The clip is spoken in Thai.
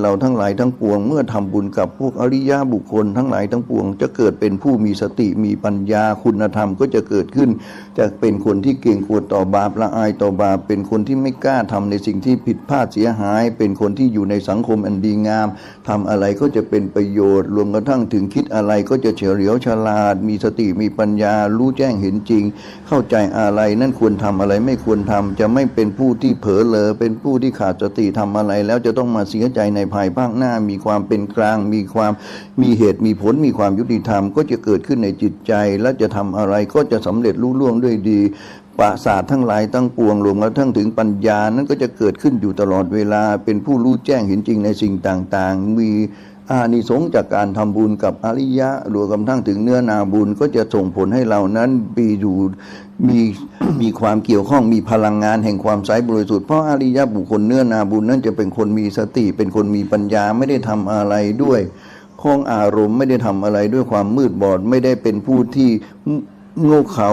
เราทั้งหลายทั้งปวง เมื่อทำบุญกับพวกอริยะบุคคลทั้งหลายทั้งปวง จะเกิดเป็นผู้มีสติมีปัญญาคุณธรรมก็จะเกิดขึ้น จะเป็นคนที่เกรงกลัวต่อบาปละอายต่อบาป เป็นคนที่ไม่กล้าทำในสิ่งที่ผิดพลาดเสียหาย เป็นคนที่อยู่ในสังคมอันดีงามทำอะไรก็จะเป็นประโยชน์ รวมกระทั่งถึงคิดอะไรก็จะเฉลียวฉลาด มีสติมีปัญญา รู้แจ้งเห็นจริง เข้าใจอะไรนั่นควรทำอะไรไม่ควรทำจะไม่เป็นผู้ที่เผลอเลอเป็นผู้ที่ขาดสติทำอะไรแล้วจะต้องมาเสียใจในภายภาคหน้า มีความเป็นกลาง มีความมีเหตุมีผล มีความยุติธรรม ก็จะเกิดขึ้นในจิตใจ และจะทำอะไรก็จะสำเร็จรุ่ล่วงด้วยดีปราสาททั้งหลายตั้งปวงรวมกระทั่งถึงปัญญานั้นก็จะเกิดขึ้นอยู่ตลอดเวลาเป็นผู้รู้แจ้งเห็นจริงในสิ่งต่างๆ มี อานิสงส์จากการทำบุญกับอริยะรวมกระทั่งถึงเนื้อนาบุญก็จะส่งผลให้เรานั้นมีอยู่มีมีความเกี่ยวข้องมีพลังงานแห่งความใสบริสุทธิ์เพราะอริยะบุคคลเนื้อนาบุญนั้นจะเป็นคนมีสติ เป็นคนมีปัญญาไม่ได้ทำอะไรด้วยข้องอารมณ์ไม่ได้ทำอะไรด้วยความมืดบอดไม่ได้เป็นผู้ที่โง่เขา